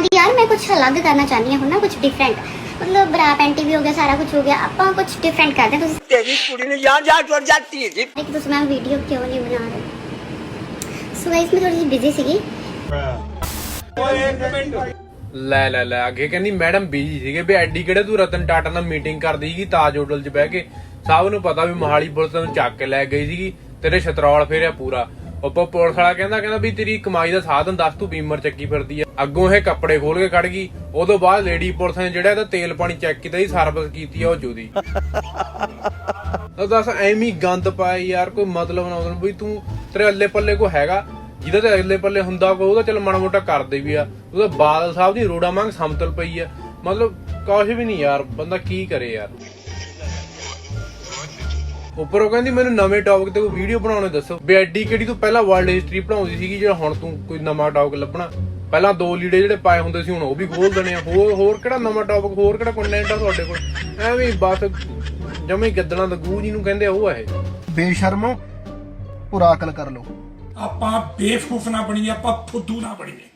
ਦੀ ਯਾਰ ਮੈਂ ਕੁਝ ਅਲੱਗ ਕਰਨਾ ਚਾਹੁੰਦੀ ਹਾਂ ਹੁਣ ਨਾ ਕੁਝ ਡਿਫਰੈਂਟ ਮਤਲਬ ਬਰਾ ਪੈਂਟੀ ਵੀ ਹੋ ਗਿਆ ਸਾਰਾ ਕੁਝ ਹੋ ਗਿਆ ਆਪਾਂ ਕੁਝ ਡਿਫਰੈਂਟ ਕਰਦੇ ਤੁਸੀਂ ਤੇਰੀ ਕੁੜੀ ਨੇ ਯਾਰ ਜਾ ਟੁੱਟ ਜਾਂਦੀ ਹੈ ਜੀ ਕਿ ਤੁਸੀਂ ਵੀਡੀਓ ਕਿਉਂ ਨਹੀਂ ਬਣਾ ਰਹੇ? ਸੋ ਗਾਇਸ ਮੈਂ ਥੋੜੀ ਜਿਹੀ ਬਿਜ਼ੀ ਸੀਗੀ। ਲੈ ਲੈ ਲੈ ਅੱਗੇ ਕਹਿੰਦੀ ਮੈਡਮ ਬਿਜ਼ੀ ਸੀਗੇ ਵੀ ਐਡੀ ਕਿਹੜੇ ਤੂੰ ਰਤਨ ਟਾਟਾ ਨਾਲ ਮੀਟਿੰਗ ਕਰਦੀ ਸੀਗੀ ਤਾਜ ਹੋਟਲ 'ਚ ਬਹਿ ਕੇ। ਸਭ ਨੂੰ ਪਤਾ ਵੀ ਮਹਾਲੀ ਪੁਲਿਸ ਨੂੰ ਚੱਕ ਕੇ ਲੈ ਗਈ ਸੀਗੀ ਤੇਰੇ ਛਤਰੌਲ ਫੇਰਿਆ ਪੂਰਾ। ਉੱਪਰ ਪੁਲਿਸ ਵਾਲਾ ਕਹਿੰਦਾ ਕਹਿੰਦਾ ਵੀ ਤੇਰੀ ਕਮਾਈ ਦਾ ਸਾਧਨ ਦੱਸ ਤੂੰ ਬੀਮਰ ਚੱਕੀ ਫਿਰਦੀ ਆ। ਅੱਗੋਂ ਇਹ ਕੱਪੜੇ ਖੋਲ ਕੇ ਕੱਢ ਗਈ। ਉਦੋਂ ਬਾਅਦ ਲੇਡੀ ਪੁਲਿਸ ਨੇ ਜਿਹੜਾ ਇਹਦਾ ਤੇਲ ਪਾਣੀ ਚੈੱਕ ਕੀਤਾ ਸੀ ਸਰਵਿਸ ਕੀਤੀ ਆ ਉਹ ਜੋਦੀ। ਤਾਂ ਦੱਸ ਐਵੇਂ ਗੰਦ ਪਾਇਆ ਯਾਰ ਕੋਈ ਮਤਲਬ ਨਾ ਉਹਨੂੰ ਵੀ ਤੂੰ ਤੇਰੇ ਅੱਲੇ ਪੱਲੇ ਕੋ ਹੈਗਾ? ਜਿਹਦਾ ਤੇ ਅੱਲੇ ਪੱਲੇ ਹੁੰਦਾ ਕੋ ਉਹਦਾ ਚੱਲ ਮਾੜਾ ਮੋਟਾ ਕਰਦੇ ਵੀ ਆ। ਉਹਦਾ ਬਾਦਲ ਸਾਹਿਬ ਦੀ ਰੋੜਾ ਮੰਗ ਸਮਤਲ ਪਈ ਆ। ਮਤਲਬ ਕੁਛ ਵੀ ਨਹੀਂ ਯਾਰ ਬੰਦਾ ਕੀ ਕਰੇ ਯਾਰ। ਉੱਪਰੋਂ ਕਹਿੰਦੀ ਮੈਨੂੰ ਨਵੇਂ ਟੌਪਿਕ ਤੇ ਕੋਈ ਵੀਡੀਓ ਬਣਾਉਣੇ ਦੱਸੋ। ਵੀ ਐਡੀ ਕਿਹੜੀ ਤੂੰ ਪਹਿਲਾਂ ਵਰਲਡ ਹਿਸਟਰੀ ਪੜਾਉਂਦੀ ਸੀਗੀ ਜਿਹੜਾ ਹੁਣ ਤੂੰ ਕੋਈ ਨਵਾਂ ਟੌਪਿਕ ਲੱਭਣਾ। ਪਹਿਲਾਂ ਦੋ ਲੀੜੇ ਜਿਹੜੇ ਪਾਏ ਹੁੰਦੇ ਸੀ ਹੁਣ ਉਹ ਵੀ ਖੋਲ ਦੇਣੇ ਆ। ਹੋਰ ਹੋਰ ਕਿਹੜਾ ਨਵਾਂ ਟੌਪਿਕ ਹੋਰ ਕਿਹੜਾ ਕੰਟੈਂਟ ਆ ਤੁਹਾਡੇ ਕੋਲ? ਐਵੇਂ ਬਸ ਜਮੇ ਗੱਦਲਾਂ ਦਾ ਗੂ ਜਿਹਨੂੰ ਕਹਿੰਦੇ ਉਹ ਆ ਇਹ। ਬੇਸ਼ਰਮੋ ਪੁਰਾ ਅਕਲ ਕਰ ਲੋ ਆਪਾਂ ਬੇਵਕੂਫ ਨਾ ਬਣੀਏ ਆਪਾਂ ਫੁੱਦੂ ਨਾ ਬਣੀਏ।